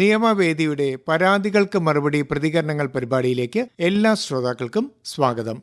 നിയമവേദിയുടെ പരാതികൾക്ക് മറുപടി പ്രതികരണങ്ങൾ പരിപാടിയിലേക്ക് എല്ലാ ശ്രോതാക്കൾക്കും സ്വാഗതം.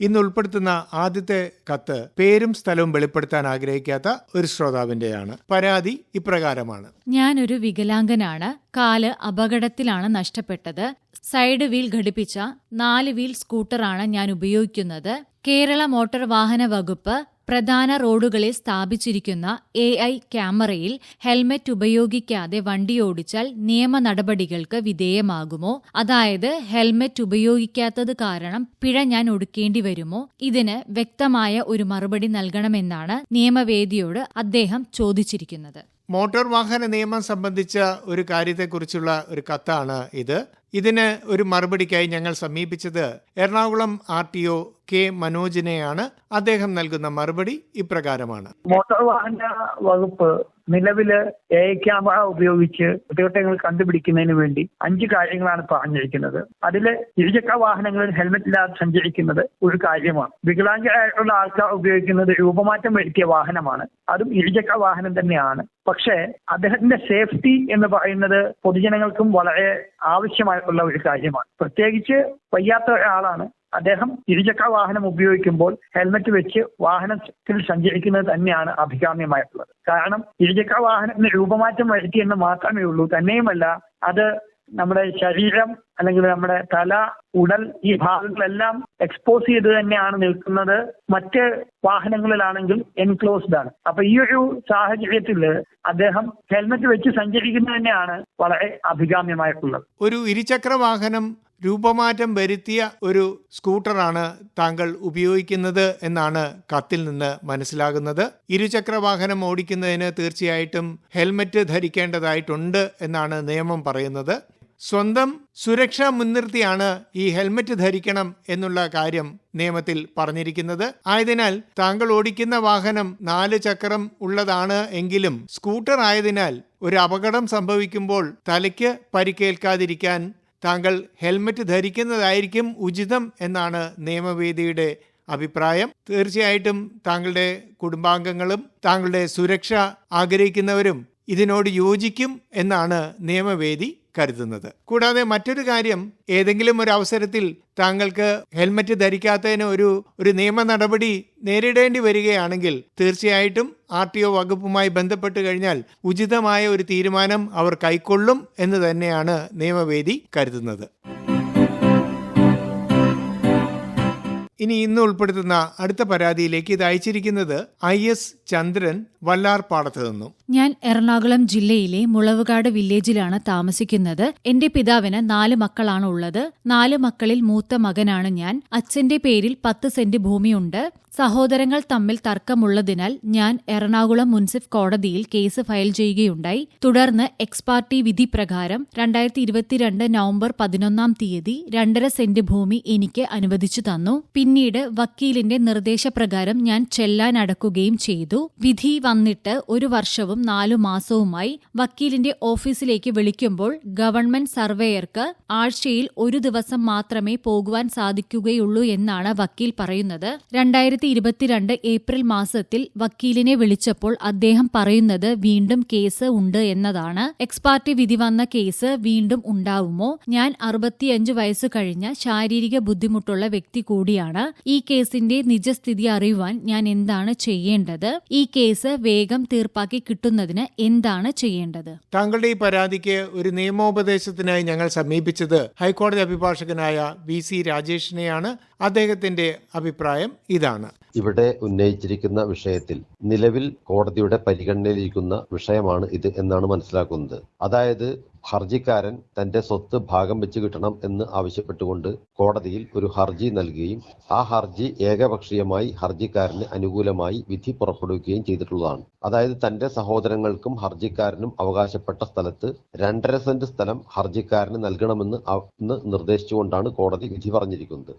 ഇന്ന് ഉൾപ്പെടുത്തുന്ന ആദ്യത്തെ കത്ത് പേരും സ്ഥലവും വെളിപ്പെടുത്താൻ ആഗ്രഹിക്കാത്ത ഒരു ശ്രോതാവിന്റെയാണ്. പരാതി ഇപ്രകാരമാണ്. ഞാനൊരു വികലാംഗനാണ്. കാൽ അപകടത്തിലാണ് നഷ്ടപ്പെട്ടത്. സൈഡ് വീൽ ഘടിപ്പിച്ച നാല് വീൽ സ്കൂട്ടറാണ് ഞാൻ ഉപയോഗിക്കുന്നത്. കേരള മോട്ടോർ വാഹന വകുപ്പ് പ്രധാന റോഡുകളിൽ സ്ഥാപിച്ചിരിക്കുന്ന എ ഐ ക്യാമറയിൽ ഹെൽമറ്റ് ഉപയോഗിക്കാതെ വണ്ടിയോടിച്ചാൽ നിയമ നടപടികൾക്ക് വിധേയമാകുമോ? അതായത് ഹെൽമറ്റ് ഉപയോഗിക്കാത്തത് കാരണം പിഴ ഞാൻ ഒടുക്കേണ്ടി വരുമോ? ഇതിന് വ്യക്തമായ ഒരു മറുപടി നൽകണമെന്നാണ് നിയമവേദിയോട് അദ്ദേഹം ചോദിച്ചിരിക്കുന്നത്. മോട്ടോർ വാഹന നിയമം സംബന്ധിച്ച ഒരു കാര്യത്തെക്കുറിച്ചുള്ള ഒരു കത്താണ് ഇത്. ഇതിന് ഒരു മറുപടിക്കായി ഞങ്ങൾ സമീപിച്ചത് Ernakulam R T O K മനോജിനെയാണ്. അദ്ദേഹം നൽകുന്ന മറുപടി ഇപ്രകാരമാണ്. മോട്ടോർ വാഹന വകുപ്പ് നിലവിൽ എ ക്യാമറ ഉപയോഗിച്ച് കുറ്റകൃത്യങ്ങൾ കണ്ടുപിടിക്കുന്നതിന് വേണ്ടി അഞ്ച് കാര്യങ്ങളാണ് പറഞ്ഞിരിക്കുന്നത്. അതിൽ ഇരുചക്ര വാഹനങ്ങളിൽ ഹെൽമെറ്റ് ഇല്ലാതെ സഞ്ചരിക്കുന്നത് ഒരു കാര്യമാണ്. വികലാംഗരായിട്ടുള്ള ആൾക്കാർ ഉപയോഗിക്കുന്നത് രൂപമാറ്റം വരുത്തിയ വാഹനമാണ്. അതും ഇരുചക്ര വാഹനം തന്നെയാണ്. പക്ഷേ അദ്ദേഹത്തിന്റെ സേഫ്റ്റി എന്ന് പറയുന്നത് പൊതുജനങ്ങൾക്കും വളരെ ആവശ്യമായിട്ടുള്ള ഒരു കാര്യമാണ്. പ്രത്യേകിച്ച് വയ്യാത്ത ഒരാളാണ്. അദ്ദേഹം ഇരുചക്ര വാഹനം ഉപയോഗിക്കുമ്പോൾ ഹെൽമറ്റ് വെച്ച് വാഹനത്തിൽ സഞ്ചരിക്കുന്നത് തന്നെയാണ് അഭികാമ്യമായിട്ടുള്ളത്. കാരണം ഇരുചക്ര വാഹനത്തിന് രൂപമാറ്റം വരുത്തി എന്ന് മാത്രമേ ഉള്ളൂ. തന്നെയുമല്ല അത് നമ്മുടെ ശരീരം അല്ലെങ്കിൽ നമ്മുടെ തല ഉടൽ ഈ ഭാഗങ്ങളെല്ലാം എക്സ്പോസ് ചെയ്ത് തന്നെയാണ് നിൽക്കുന്നത്. മറ്റ് വാഹനങ്ങളിലാണെങ്കിൽ എൻക്ലോസ്ഡ് ആണ്. അപ്പൊ ഈ ഒരു സാഹചര്യത്തിൽ അദ്ദേഹം ഹെൽമറ്റ് വെച്ച് സഞ്ചരിക്കുന്നത് തന്നെയാണ് വളരെ അഭികാമ്യമായിട്ടുള്ളത്. ഒരു ഇരുചക്ര വാഹനം രൂപമാറ്റം വരുത്തിയ ഒരു സ്കൂട്ടറാണ് താങ്കൾ ഉപയോഗിക്കുന്നത് എന്നാണ് കത്തിൽ നിന്ന് മനസ്സിലാകുന്നത്. ഇരുചക്ര വാഹനം ഓടിക്കുന്നതിന് തീർച്ചയായിട്ടും ഹെൽമറ്റ് ധരിക്കേണ്ടതായിട്ടുണ്ട് എന്നാണ് നിയമം പറയുന്നത്. സ്വന്തം സുരക്ഷ മുൻനിർത്തിയാണ് ഈ ഹെൽമറ്റ് ധരിക്കണം എന്നുള്ള കാര്യം നിയമത്തിൽ പറഞ്ഞിരിക്കുന്നത്. ആയതിനാൽ താങ്കൾ ഓടിക്കുന്ന വാഹനം നാല് ചക്രം ഉള്ളതാണ് എങ്കിലും സ്കൂട്ടർ ആയതിനാൽ ഒരു അപകടം സംഭവിക്കുമ്പോൾ തലയ്ക്ക് പരിക്കേൽക്കാതിരിക്കാൻ താങ്കൾ ഹെൽമറ്റ് ധരിക്കുന്നതായിരിക്കും ഉചിതം എന്നാണ് നിയമവേദിയുടെ അഭിപ്രായം. തീർച്ചയായിട്ടും താങ്കളുടെ കുടുംബാംഗങ്ങളും താങ്കളുടെ സുരക്ഷ ആഗ്രഹിക്കുന്നവരും ഇതിനോട് യോജിക്കും എന്നാണ് നിയമവേദി. കരുതുന്നത്. കൂടാതെ മറ്റൊരു കാര്യം ഏതെങ്കിലും ഒരു അവസരത്തിൽ താങ്കൾക്ക് ഹെൽമറ്റ് ധരിക്കാത്തതിന് ഒരു ഒരു നിയമ നടപടി നേരിടേണ്ടി വരികയാണെങ്കിൽ തീർച്ചയായിട്ടും ആർ ടി ഒ വകുപ്പുമായി ബന്ധപ്പെട്ട് കഴിഞ്ഞാൽ ഉചിതമായ ഒരു തീരുമാനം അവർ കൈക്കൊള്ളും എന്ന് തന്നെയാണ് നിയമവേദി കരുതുന്നത്. ഇനി ഇന്ന് ഉൾപ്പെടുത്തുന്ന അടുത്ത പരാതിയിലേക്ക് ഇത് അയച്ചിരിക്കുന്നത് ഐ എസ് ചന്ദ്രൻ വല്ലാർപാടത്ത് നിന്നും. ഞാൻ എറണാകുളം ജില്ലയിലെ മുളവുകാട് വില്ലേജിലാണ് താമസിക്കുന്നത്. എന്റെ പിതാവിന് നാല് മക്കളാണ് ഉള്ളത്. നാല് മക്കളിൽ മൂത്ത മകനാണ് ഞാൻ. അച്ഛന്റെ പേരിൽ പത്ത് സെന്റ് ഭൂമിയുണ്ട്. സഹോദരങ്ങൾ തമ്മിൽ തർക്കമുള്ളതിനാൽ ഞാൻ എറണാകുളം മുൻസിഫ് കോടതിയിൽ കേസ് ഫയൽ ചെയ്യുകയുണ്ടായി. തുടർന്ന് എക്സ്പാർട്ടി വിധി പ്രകാരം രണ്ടായിരത്തി ഇരുപത്തിരണ്ട് നവംബർ പതിനൊന്നാം തീയതി രണ്ടര സെന്റ് ഭൂമി എനിക്ക് അനുവദിച്ചു തന്നു. പിന്നീട് വക്കീലിന്റെ നിർദ്ദേശപ്രകാരം ഞാൻ ചെല്ലാൻ അടക്കുകയും ചെയ്തു. വിധി വന്നിട്ട് ഒരു വർഷവും നാലു മാസവുമായി വക്കീലിന്റെ ഓഫീസിലേക്ക് വിളിക്കുമ്പോൾ ഗവൺമെന്റ് സർവേയർക്ക് ആഴ്ചയിൽ ഒരു ദിവസം മാത്രമേ പോകുവാൻ സാധിക്കുകയുള്ളൂ എന്നാണ് വക്കീൽ പറയുന്നത്. രണ്ടായിരത്തി ഇരുപത്തിരണ്ട് ഏപ്രിൽ മാസത്തിൽ വക്കീലിനെ വിളിച്ചപ്പോൾ അദ്ദേഹം പറയുന്നത് വീണ്ടും കേസ് ഉണ്ട് എന്നതാണ്. എക്സ്പാർട്ടി വിധി വന്ന കേസ് വീണ്ടും ഉണ്ടാവുമോ? ഞാൻ അറുപത്തിയഞ്ച് വയസ്സ് കഴിഞ്ഞ ശാരീരിക ബുദ്ധിമുട്ടുള്ള വ്യക്തി കൂടിയാണ്. ഈ കേസിന്റെ നിജസ്ഥിതി അറിയുവാൻ ഞാൻ എന്താണ് ചെയ്യേണ്ടത്? ഈ കേസ് വേഗം തീർപ്പാക്കി കിട്ടുന്നതിന് എന്താണ് ചെയ്യേണ്ടത്? താങ്കളുടെ ഈ പരാതിക്ക് ഒരു നിയമോപദേശത്തിനായി ഞങ്ങൾ സമീപിച്ചത് ഹൈക്കോടതി അഭിഭാഷകനായ വി സി രാജേഷിനെയാണ്. അദ്ദേഹത്തിന്റെ അഭിപ്രായം ഇതാണ്. ഇവിടെ ഉന്നയിച്ചിരിക്കുന്ന വിഷയത്തിൽ നിലവിൽ കോടതിയുടെ പരിഗണനയിലിരിക്കുന്ന വിഷയമാണ് ഇത് എന്നാണ് മനസ്സിലാക്കുന്നത്. അതായത് ഹർജിക്കാരൻ തന്റെ സ്വത്ത് ഭാഗം വെച്ച് കിട്ടണം എന്ന് ആവശ്യപ്പെട്ടുകൊണ്ട് കോടതിയിൽ ഒരു ഹർജി നൽകുകയും ആ ഹർജി ഏകപക്ഷീയമായി ഹർജിക്കാരന് അനുകൂലമായി വിധി പുറപ്പെടുവിക്കുകയും ചെയ്തിട്ടുള്ളതാണ്. അതായത് തന്റെ സഹോദരങ്ങൾക്കും ഹർജിക്കാരനും അവകാശപ്പെട്ട സ്ഥലത്ത് രണ്ടര സെന്റ് സ്ഥലം ഹർജിക്കാരന് നൽകണമെന്ന് നിർദ്ദേശിച്ചുകൊണ്ടാണ് കോടതി വിധി പറഞ്ഞിരിക്കുന്നത്.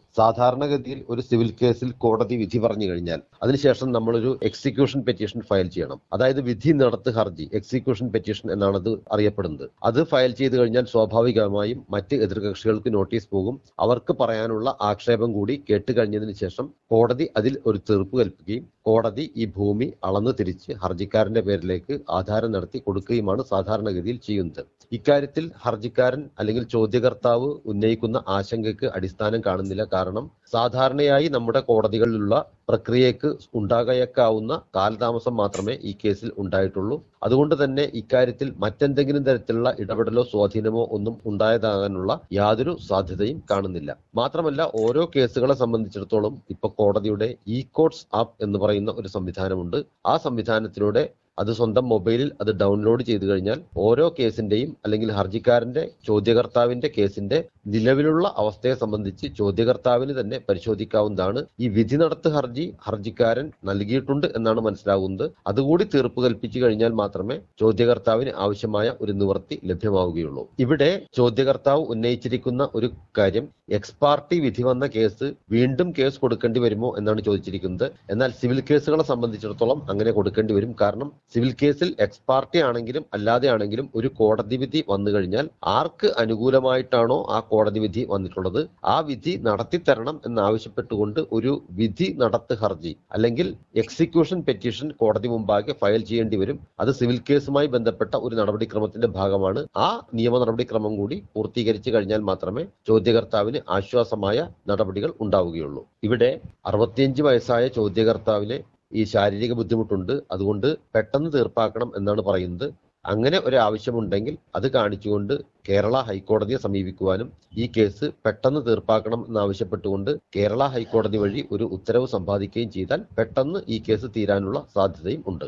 സാധാരണഗതിയിൽ ഒരു സിവിൽ കേസിൽ കോടതി വിധി പറഞ്ഞു കഴിഞ്ഞാൽ അതിനുശേഷം നമ്മളൊരു എക്സിക്യൂഷൻ പെറ്റീഷൻ ഫയൽ ചെയ്യണം. അതായത് വിധി നടത്ത് ഹർജി എക്സിക്യൂഷൻ പെറ്റീഷൻ എന്നാണത് അറിയപ്പെടുന്നത്. അത് ഫയൽ ചെയ്തു കഴിഞ്ഞാൽ സ്വാഭാവികമായും മറ്റ് എതിർകക്ഷികൾക്ക് നോട്ടീസ് പോകും. അവർക്ക് പറയാനുള്ള ആക്ഷേപം കൂടി കേട്ടുകഴിഞ്ഞതിന് ശേഷം കോടതി അതിൽ ഒരു തീർപ്പ് കൽപ്പിക്കുകയും കോടതി ഈ ഭൂമി അളന്നു തിരിച്ച് ഹർജിക്കാരന്റെ പേരിലേക്ക് ആധാരം നടത്തി കൊടുക്കുകയുമാണ് സാധാരണഗതിയിൽ ചെയ്യുന്നത്. ഇക്കാര്യത്തിൽ ഹർജിക്കാരൻ അല്ലെങ്കിൽ ചോദ്യകർത്താവ് ഉന്നയിക്കുന്ന ആശങ്കയ്ക്ക് അടിസ്ഥാനം കാണുന്നില്ല. കാരണം സാധാരണയായി നമ്മുടെ കോടതികളിലുള്ള പ്രക്രിയക്ക് ഉണ്ടാകേക്കാവുന്ന കാലതാമസം മാത്രമേ ഈ കേസിൽ ഉണ്ടായിട്ടുള്ളൂ. അതുകൊണ്ട് തന്നെ ഇക്കാര്യത്തിൽ മറ്റെന്തെങ്കിലും തരത്തിലുള്ള ഇടപെടലോ സ്വാധീനമോ ഒന്നും ഉണ്ടായതാകാനുള്ള യാതൊരു സാധ്യതയും കാണുന്നില്ല. മാത്രമല്ല ഓരോ കേസുകളെ സംബന്ധിച്ചിടത്തോളം ഇപ്പൊ കോടതിയുടെ ഇ കോഡ്സ് ആപ്പ് എന്ന് പറയുന്ന ഒരു സംവിധാനമുണ്ട്. ആ സംവിധാനത്തിലൂടെ അത് സ്വന്തം മൊബൈലിൽ അത് ഡൗൺലോഡ് ചെയ്തു കഴിഞ്ഞാൽ ഓരോ കേസിന്റെയും അല്ലെങ്കിൽ ഹർജിക്കാരന്റെ ചോദ്യകർത്താവിന്റെ കേസിന്റെ നിലവിലുള്ള അവസ്ഥയെ സംബന്ധിച്ച് ചോദ്യകർത്താവിന് തന്നെ പരിശോധിക്കാവുന്നതാണ്. ഈ വിധി നടത്ത് ഹർജി ഹർജിക്കാരൻ നൽകിയിട്ടുണ്ട് എന്നാണ് മനസ്സിലാകുന്നത് അതുകൂടി തീർപ്പ് കൽപ്പിച്ചു കഴിഞ്ഞാൽ മാത്രമേ ചോദ്യകർത്താവിന് ആവശ്യമായ ഒരു നിവൃത്തി ലഭ്യമാവുകയുള്ളൂ. ഇവിടെ ചോദ്യകർത്താവ് ഉന്നയിച്ചിരിക്കുന്ന ഒരു കാര്യം എക്സ് പാർട്ടി വിധി വന്ന കേസ് വീണ്ടും കേസ് കൊടുക്കേണ്ടി വരുമോ എന്നാണ് ചോദിച്ചിരിക്കുന്നത്. എന്നാൽ സിവിൽ കേസുകളെ സംബന്ധിച്ചിടത്തോളം അങ്ങനെ കൊടുക്കേണ്ടി വരും. കാരണം സിവിൽ കേസിൽ എക്സ് പാർട്ടി ആണെങ്കിലും അല്ലാതെ ആണെങ്കിലും ഒരു കോടതി വിധി വന്നു കഴിഞ്ഞാൽ ആർക്ക് അനുകൂലമായിട്ടാണോ ആ കോടതി വിധി വന്നിട്ടുള്ളത്? ആ വിധി നടത്തിത്തരണം എന്നാവശ്യപ്പെട്ടുകൊണ്ട് ഒരു വിധി നടത്ത് ഹർജി അല്ലെങ്കിൽ എക്സിക്യൂഷൻ പെറ്റീഷൻ കോടതി മുമ്പാകെ ഫയൽ ചെയ്യേണ്ടി വരും. അത് സിവിൽ കേസുമായി ബന്ധപ്പെട്ട ഒരു നടപടിക്രമത്തിന്റെ ഭാഗമാണ്. ആ നിയമ നടപടിക്രമം കൂടി പൂർത്തീകരിച്ചു കഴിഞ്ഞാൽ മാത്രമേ ചോദ്യകർത്താവിന് ആശ്വാസമായ നടപടികൾ ഉണ്ടാവുകയുള്ളൂ. ഇവിടെ അറുപത്തിയഞ്ച് വയസ്സായ ചോദ്യകർത്താവിന് ഈ ശാരീരിക ബുദ്ധിമുട്ടുണ്ട്. അതുകൊണ്ട് പെട്ടെന്ന് തീർപ്പാക്കണം എന്നാണ് പറയുന്നത്. അങ്ങനെ ഒരു ആവശ്യമുണ്ടെങ്കിൽ അത് കാണിച്ചുകൊണ്ട് കേരള ഹൈക്കോടതിയെ സമീപിക്കുവാനും ഈ കേസ് പെട്ടെന്ന് തീർപ്പാക്കണം എന്നാവശ്യപ്പെട്ടുകൊണ്ട് കേരള ഹൈക്കോടതി വഴി ഒരു ഉത്തരവ് സമ്പാദിക്കുകയും ചെയ്താൽ പെട്ടെന്ന് ഈ കേസ് തീരാനുള്ള സാധ്യതയും ഉണ്ട്.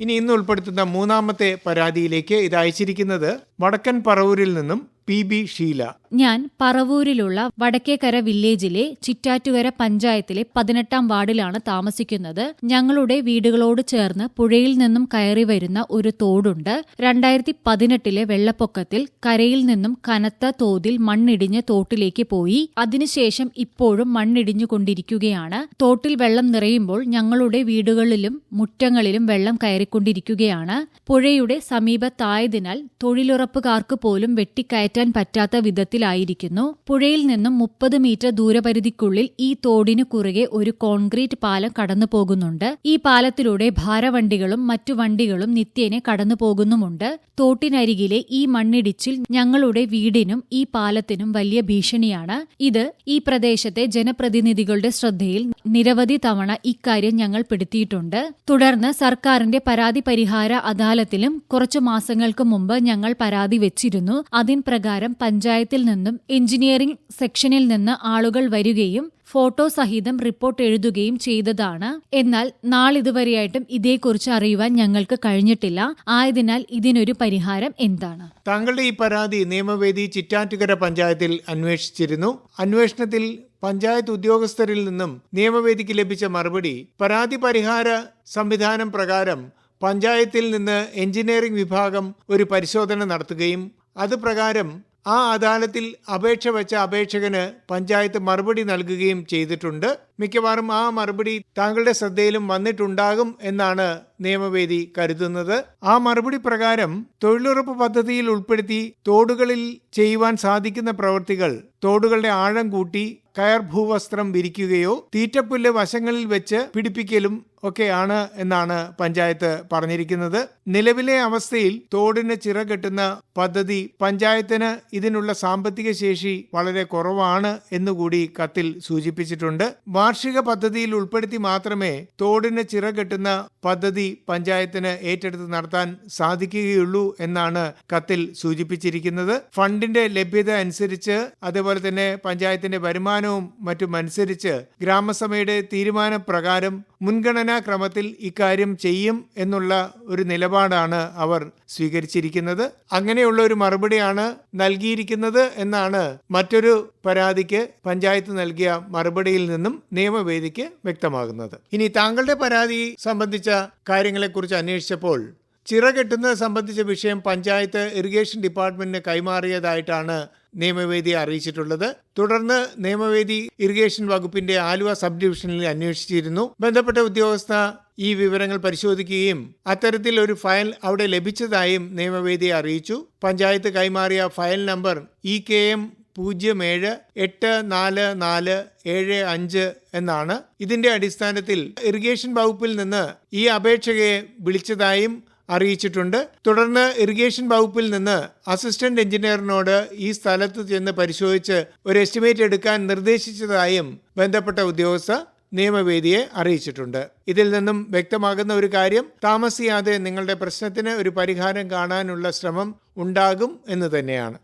ഇനി ഇന്ന് ഉൾപ്പെടുത്തുന്ന മൂന്നാമത്തെ പരാതിയിലേക്ക് ഇത് അയച്ചിരിക്കുന്നത് വടക്കൻ പറവൂരിൽ നിന്നും പി ബി ഷീല. ഞാൻ പറവൂരിലുള്ള വടക്കേക്കര വില്ലേജിലെ ചിറ്റാറ്റുകര പഞ്ചായത്തിലെ പതിനെട്ടാം വാർഡിലാണ് താമസിക്കുന്നത്. ഞങ്ങളുടെ വീടുകളോട് ചേർന്ന് പുഴയിൽ നിന്നും കയറി വരുന്ന ഒരു തോടുണ്ട്. രണ്ടായിരത്തി പതിനെട്ടിലെ വെള്ളപ്പൊക്കത്തിൽ കരയിൽ നിന്നും കനത്ത തോതിൽ മണ്ണിടിഞ്ഞ് തോട്ടിലേക്ക് പോയി. അതിനുശേഷം ഇപ്പോഴും മണ്ണിടിഞ്ഞുകൊണ്ടിരിക്കുകയാണ് തോട്ടിൽ വെള്ളം നിറയുമ്പോൾ ഞങ്ങളുടെ വീടുകളിലും മുറ്റങ്ങളിലും വെള്ളം കയറിക്കൊണ്ടിരിക്കുകയാണ്. പുഴയുടെ സമീപത്തായതിനാൽ തൊഴിലുറപ്പുകാർക്ക് പോലും വെട്ടിക്കയറ്റാൻ പറ്റാത്ത വിധത്തിലായിരിക്കുന്നു. പുഴയിൽ നിന്നും മുപ്പത് മീറ്റർ ദൂരപരിധിക്കുള്ളിൽ ഈ തോടിനു കുറുകെ ഒരു കോൺക്രീറ്റ് പാലം കടന്നു പോകുന്നുണ്ട് ഈ പാലത്തിലൂടെ ഭാരവണ്ടികളും മറ്റു വണ്ടികളും നിത്യേനെ കടന്നു പോകുന്നുമുണ്ട് തോട്ടിനരികിലെ ഈ മണ്ണിടിച്ചിൽ ഞങ്ങളുടെ വീടിനും ഈ പാലത്തിനും വലിയ ഭീഷണിയാണ്. ഇത് ഈ പ്രദേശത്തെ ജനപ്രതിനിധികളുടെ ശ്രദ്ധയിൽ നിരവധി തവണ ഇക്കാര്യം ഞങ്ങൾ പെടുത്തിയിട്ടുണ്ട്. തുടർന്ന് സർക്കാരിന്റെ പരാതി പരിഹാര അദാലത്തിലും കുറച്ചു മാസങ്ങൾക്ക് മുമ്പ് ഞങ്ങൾ പരാതി വെച്ചിരുന്നു. അതിൻ പ്രകാരം പഞ്ചായത്തിൽ നിന്നും എഞ്ചിനീയറിംഗ് സെക്ഷനിൽ നിന്ന് ആളുകൾ വരികയും ഫോട്ടോ സഹിതം റിപ്പോർട്ട് എഴുതുകയും ചെയ്തതാണ്. എന്നാൽ നാളിതുവരെയായിട്ടും ഇതേക്കുറിച്ച് അറിയുവാൻ ഞങ്ങൾക്ക് കഴിഞ്ഞിട്ടില്ല. ആയതിനാൽ ഇതിനൊരു പരിഹാരം എന്താണ്? താങ്കളുടെ ഈ പരാതി നിയമവേദി ചിറ്റാറ്റുകര പഞ്ചായത്തിൽ അന്വേഷിച്ചിരുന്നു. അന്വേഷണത്തിൽ പഞ്ചായത്ത് ഉദ്യോഗസ്ഥരിൽ നിന്നും നിയമവേദിക്ക് ലഭിച്ച മറുപടി പരാതി പരിഹാര സംവിധാനം പ്രകാരം പഞ്ചായത്തിൽ നിന്ന് എഞ്ചിനീയറിംഗ് വിഭാഗം ഒരു പരിശോധന നടത്തുകയും അത് പ്രകാരം ആ അദാലത്തിൽ അപേക്ഷ വെച്ച അപേക്ഷകന് പഞ്ചായത്ത് മറുപടി നൽകുകയും ചെയ്തിട്ടുണ്ട്. മിക്കവാറും ആ മറുപടി താങ്കളുടെ ശ്രദ്ധയിലും വന്നിട്ടുണ്ടാകും എന്നാണ് നിയമവേദി കരുതുന്നത്. ആ മറുപടി പ്രകാരം തൊഴിലുറപ്പ് പദ്ധതിയിൽ ഉൾപ്പെടുത്തി തോടുകളിൽ ചെയ്യുവാൻ സാധിക്കുന്ന പ്രവൃത്തികൾ തോടുകളുടെ ആഴം കൂട്ടി കയർ ഭൂവസ്ത്രം വിരിക്കുകയോ തീറ്റപ്പുല്ല് വശങ്ങളിൽ വെച്ച് പിടിപ്പിക്കലും ഒക്കെയാണ് എന്നാണ് പഞ്ചായത്ത് പറഞ്ഞിരിക്കുന്നത്. നിലവിലെ അവസ്ഥയിൽ തോടിന് ചിറകെട്ടുന്ന പദ്ധതി പഞ്ചായത്തിന് ഇതിനുള്ള സാമ്പത്തിക ശേഷി വളരെ കുറവാണ് എന്നുകൂടി കത്തിൽ സൂചിപ്പിച്ചിട്ടുണ്ട്. വാർഷിക പദ്ധതിയിൽ ഉൾപ്പെടുത്തി മാത്രമേ തോടിന് ചിറകെട്ടുന്ന പദ്ധതി പഞ്ചായത്തിന് ഏറ്റെടുത്ത് നടത്താൻ സാധിക്കുകയുള്ളൂ എന്നാണ് കത്തിൽ സൂചിപ്പിച്ചിരിക്കുന്നത്. ഫണ്ടിന്റെ ലഭ്യത അനുസരിച്ച് അതേപോലെ തന്നെ പഞ്ചായത്തിന്റെ വരുമാനവും മറ്റും അനുസരിച്ച് ഗ്രാമസഭയുടെ തീരുമാനപ്രകാരം മുൻഗണനാ ക്രമത്തിൽ ഇക്കാര്യം ചെയ്യും എന്നുള്ള ഒരു നിലപാടാണ് അവർ സ്വീകരിച്ചിരിക്കുന്നത്. അങ്ങനെയുള്ള ഒരു മറുപടിയാണ് നൽകിയിരിക്കുന്നത് എന്നാണ് മറ്റൊരു പരാതിക്ക് പഞ്ചായത്ത് നൽകിയ മറുപടിയിൽ നിന്നും നിയമവേദിക്ക് വ്യക്തമാകുന്നത്. ഇനി താങ്കളുടെ പരാതി സംബന്ധിച്ച കാര്യങ്ങളെക്കുറിച്ച് അന്വേഷിച്ചപ്പോൾ ചിറകെട്ടുന്നത് സംബന്ധിച്ച വിഷയം പഞ്ചായത്ത് ഇറിഗേഷൻ ഡിപ്പാർട്ട്മെന്റിന് കൈമാറിയതായിട്ടാണ് നിയമവേദി അറിയിച്ചിട്ടുള്ളത്. തുടർന്ന് നിയമവേദി ഇറിഗേഷൻ വകുപ്പിന്റെ ആലുവ സബ് ഡിവിഷനിൽ അന്വേഷിച്ചിരുന്നു. ബന്ധപ്പെട്ട ഉദ്യോഗസ്ഥ ഈ വിവരങ്ങൾ പരിശോധിക്കുകയും അത്തരത്തിൽ ഒരു ഫയൽ അവിടെ ലഭിച്ചതായും നിയമവേദിയെ അറിയിച്ചു. പഞ്ചായത്ത് കൈമാറിയ file number E K M പൂജ്യം ഏഴ് എട്ട് നാല് നാല് ഏഴ് അഞ്ച് എന്നാണ്. ഇതിന്റെ അടിസ്ഥാനത്തിൽ ഇറിഗേഷൻ വകുപ്പിൽ നിന്ന് ഈ അപേക്ഷകയെ വിളിച്ചതായും അറിയിച്ചിട്ടുണ്ട്. തുടർന്ന് ഇറിഗേഷൻ വകുപ്പിൽ നിന്ന് അസിസ്റ്റന്റ് എഞ്ചിനീയറിനോട് ഈ സ്ഥലത്ത് ചെന്ന് പരിശോധിച്ച് ഒരു എസ്റ്റിമേറ്റ് എടുക്കാൻ നിർദ്ദേശിച്ചതായും ബന്ധപ്പെട്ട ഉദ്യോഗസ്ഥ നിയമവേദിയെ അറിയിച്ചിട്ടുണ്ട്. ഇതിൽ നിന്നും വ്യക്തമാകുന്ന ഒരു കാര്യം താമസിയാതെ നിങ്ങളുടെ പ്രശ്നത്തിന് ഒരു പരിഹാരം കാണാനുള്ള ശ്രമം ഉണ്ടാകും എന്ന് തന്നെയാണ്.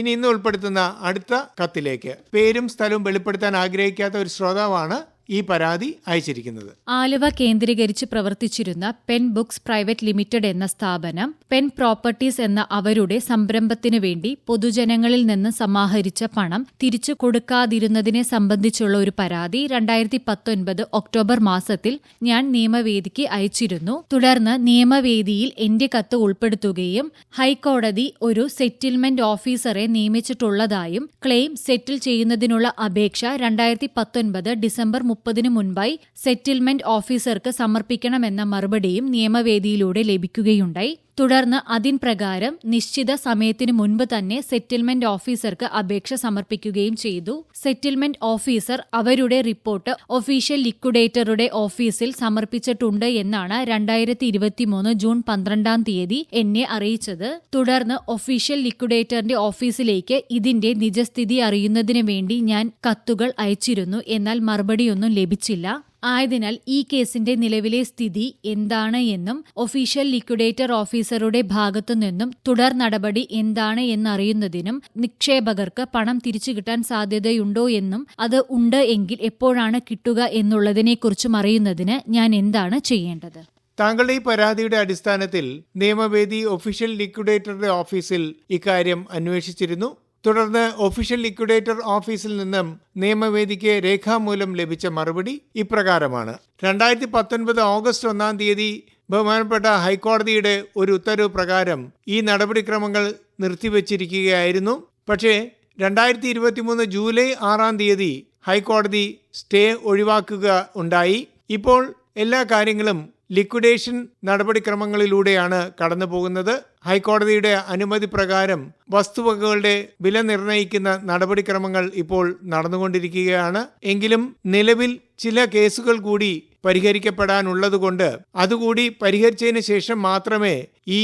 ഇനി ഇന്ന് ഉൾപ്പെടുത്തുന്ന അടുത്ത കത്തിലേക്ക്. പേരും സ്ഥലവും വെളിപ്പെടുത്താൻ ആഗ്രഹിക്കാത്ത ഒരു ശ്രോതാവാണ് ഈ പരാതി അയച്ചിരിക്കുന്നത്. ആലുവ കേന്ദ്രീകരിച്ച് പ്രവർത്തിച്ചിരുന്ന പെൻ ബുക്സ് പ്രൈവറ്റ് ലിമിറ്റഡ് എന്ന സ്ഥാപനം പെൻ പ്രോപ്പർട്ടീസ് എന്ന അവരുടെ സംരംഭത്തിനു വേണ്ടി പൊതുജനങ്ങളിൽ നിന്ന് സമാഹരിച്ച പണം തിരിച്ചു കൊടുക്കാതിരുന്നതിനെ സംബന്ധിച്ചുള്ള ഒരു പരാതി രണ്ടായിരത്തി പത്തൊൻപത് ഒക്ടോബർ മാസത്തിൽ ഞാൻ നിയമവേദിക്ക് അയച്ചിരുന്നു. തുടർന്ന് നിയമവേദിയിൽ എന്റെ കത്ത് ഉൾപ്പെടുത്തുകയും ഹൈക്കോടതി ഒരു സെറ്റിൽമെന്റ് ഓഫീസറെ നിയമിച്ചിട്ടുള്ളതായും ക്ലെയിം സെറ്റിൽ ചെയ്യുന്നതിനുള്ള അപേക്ഷ രണ്ടായിരത്തി പത്തൊൻപത് ഡിസംബർ മുപ്പതിനു മുൻപായി സെറ്റിൽമെന്റ് ഓഫീസർക്ക് സമർപ്പിക്കണമെന്ന മറുപടിയും നിയമവേദിയിലൂടെ ലഭിക്കുകയുണ്ടായി തുടർന്ന് അതിൻ പ്രകാരം നിശ്ചിത സമയത്തിന് മുൻപ് തന്നെ സെറ്റിൽമെന്റ് ഓഫീസർക്ക് അപേക്ഷ സമർപ്പിക്കുകയും ചെയ്തു. സെറ്റിൽമെന്റ് ഓഫീസർ അവരുടെ റിപ്പോർട്ട് ഒഫീഷ്യൽ ലിക്വിഡേറ്ററുടെ ഓഫീസിൽ സമർപ്പിച്ചിട്ടുണ്ട് എന്നാണ് രണ്ടായിരത്തി ഇരുപത്തിമൂന്ന് ജൂൺ പന്ത്രണ്ടാം തീയതി എന്നെ അറിയിച്ചത്. തുടർന്ന് ഒഫീഷ്യൽ ലിക്വിഡേറ്ററിന്റെ ഓഫീസിലേക്ക് ഇതിന്റെ നിജസ്ഥിതി അറിയുന്നതിന് വേണ്ടി ഞാൻ കത്തുകൾ അയച്ചിരുന്നു. എന്നാൽ മറുപടിയൊന്നും ലഭിച്ചില്ല. ആയതിനാൽ ഈ കേസിന്റെ നിലവിലെ സ്ഥിതി എന്താണ് എന്നും ഒഫീഷ്യൽ ലിക്വിഡേറ്റർ ഓഫീസറുടെ ഭാഗത്തു നിന്നും തുടർ നടപടി എന്താണ് എന്നറിയുന്നതിനും നിക്ഷേപകർക്ക് പണം തിരിച്ചു കിട്ടാൻ സാധ്യതയുണ്ടോ എന്നും അത് ഉണ്ട് എങ്കിൽ എപ്പോഴാണ് കിട്ടുക എന്നുള്ളതിനെക്കുറിച്ചും അറിയുന്നതിന് ഞാൻ എന്താണ് ചെയ്യേണ്ടത്? താങ്കളുടെ ഈ പരാതിയുടെ അടിസ്ഥാനത്തിൽ നിയമവേദി ഒഫീഷ്യൽ ലിക്വിഡേറ്ററുടെ ഓഫീസിൽ ഇക്കാര്യം അന്വേഷിച്ചിരുന്നു. തുടർന്ന് ഒഫീഷ്യൽ ലിക്വിഡേറ്റർ ഓഫീസിൽ നിന്നും നിയമവേദിക്ക് രേഖാമൂലം ലഭിച്ച മറുപടി ഇപ്രകാരമാണ്. രണ്ടായിരത്തി പത്തൊൻപത് ഓഗസ്റ്റ് ഒന്നാം തീയതി ബഹുമാനപ്പെട്ട ഹൈക്കോടതിയുടെ ഒരു ഉത്തരവ് പ്രകാരം ഈ നടപടിക്രമങ്ങൾ നിർത്തിവച്ചിരിക്കുകയായിരുന്നു. പക്ഷേ രണ്ടായിരത്തി ഇരുപത്തിമൂന്ന് ജൂലൈ ആറാം തീയതി ഹൈക്കോടതി സ്റ്റേ ഒഴിവാക്കുക ഉണ്ടായി. ഇപ്പോൾ എല്ലാ കാര്യങ്ങളും ലിക്വിഡേഷൻ നടപടിക്രമങ്ങളിലൂടെയാണ് കടന്നു പോകുന്നത് ഹൈക്കോടതിയുടെ അനുമതി പ്രകാരം വസ്തുവകകളുടെ വില നിർണയിക്കുന്ന നടപടിക്രമങ്ങൾ ഇപ്പോൾ നടന്നുകൊണ്ടിരിക്കുകയാണ്. എങ്കിലും നിലവിൽ ചില കേസുകൾ കൂടി പരിഹരിക്കപ്പെടാനുള്ളതുകൊണ്ട് അതുകൂടി പരിഹരിച്ചതിന് ശേഷം മാത്രമേ ഈ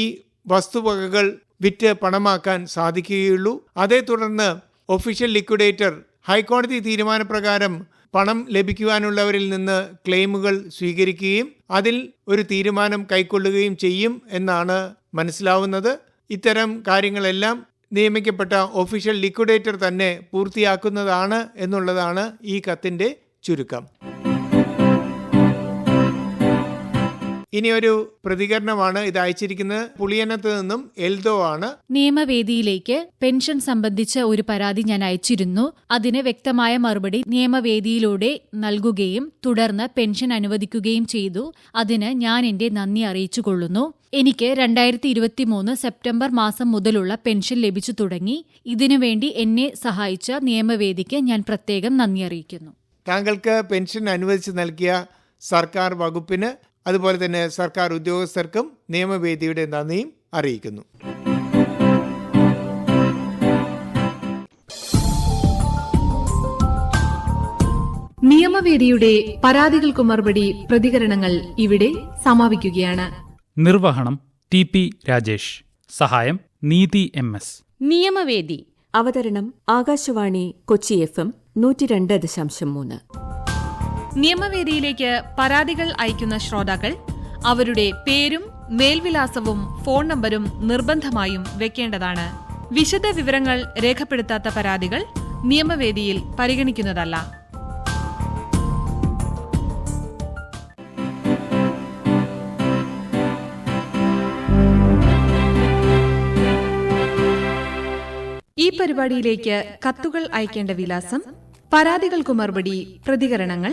വസ്തുവകകൾ വിറ്റ് പണമാക്കാൻ സാധിക്കുകയുള്ളൂ. അതേ തുടർന്ന് ഒഫീഷ്യൽ ലിക്വിഡേറ്റർ ഹൈക്കോടതി തീരുമാനപ്രകാരം പണം ലഭിക്കുവാനുള്ളവരിൽ നിന്ന് ക്ലെയിമുകൾ സ്വീകരിക്കുകയും അതിൽ ഒരു തീരുമാനം കൈക്കൊള്ളുകയും ചെയ്യും എന്നാണ് മനസ്സിലാവുന്നത്. ഇത്തരം കാര്യങ്ങളെല്ലാം നിയമിക്കപ്പെട്ട ഒഫീഷ്യൽ ലിക്വിഡേറ്റർ തന്നെ പൂർത്തിയാക്കുന്നതാണ് എന്നുള്ളതാണ് ഈ കത്തിന്റെ ചുരുക്കം. ഇനി ഒരു പ്രതികരണമാണ് ഇത് അയച്ചിരിക്കുന്നത്. പുളിയനത്ത് നിന്നും എൽദോ ആണ്. നിയമവേദിയിലേക്ക് പെൻഷൻ സംബന്ധിച്ച ഒരു പരാതി ഞാൻ അയച്ചിരുന്നു. അതിന് വ്യക്തമായ മറുപടി നിയമവേദിയിലൂടെ നൽകുകയും തുടർന്ന് പെൻഷൻ അനുവദിക്കുകയും ചെയ്തു. അതിന് ഞാൻ എന്റെ നന്ദി അറിയിച്ചു കൊള്ളുന്നു എനിക്ക് രണ്ടായിരത്തി ഇരുപത്തി മൂന്ന് സെപ്റ്റംബർ മാസം മുതലുള്ള പെൻഷൻ ലഭിച്ചു തുടങ്ങി. ഇതിനുവേണ്ടി എന്നെ സഹായിച്ച നിയമവേദിക്ക് ഞാൻ പ്രത്യേകം നന്ദി അറിയിക്കുന്നു. താങ്കൾക്ക് പെൻഷൻ അനുവദിച്ച് നൽകിയ സർക്കാർ വകുപ്പിന് അതുപോലെ തന്നെ സർക്കാർ ഉദ്യോഗസ്ഥർക്കും നിയമവേദിയുടെ നന്ദിയും അറിയിക്കുന്നു. നിയമവേദിയുടെ പരാതികൾക്ക് മറുപടി പ്രതികരണങ്ങൾ ഇവിടെ സമാപിക്കുകയാണ്. നിർവഹണം ടി പി രാജേഷ്. സഹായം നീതി എം എസ്. നിയമവേദി അവതരണം ആകാശവാണി കൊച്ചി എഫ് എം നൂറ്റി രണ്ട് ദശാംശം മൂന്ന്. നിയമവേദിയിലേക്ക് പരാതികൾ അയക്കുന്ന ശ്രോതാക്കൾ അവരുടെ പേരും മേൽവിലാസവും ഫോൺ നമ്പരും നിർബന്ധമായും വെക്കേണ്ടതാണ്. വിശദ വിവരങ്ങൾ രേഖപ്പെടുത്താത്ത പരാതികൾ നിയമവേദിയിൽ പരിഗണിക്കുന്നതല്ല. ഈ പരിപാടിയിലേക്ക് കത്തുകൾ അയക്കേണ്ട വിലാസം പരാതികൾക്കു മറുപടി പ്രതികരണങ്ങൾ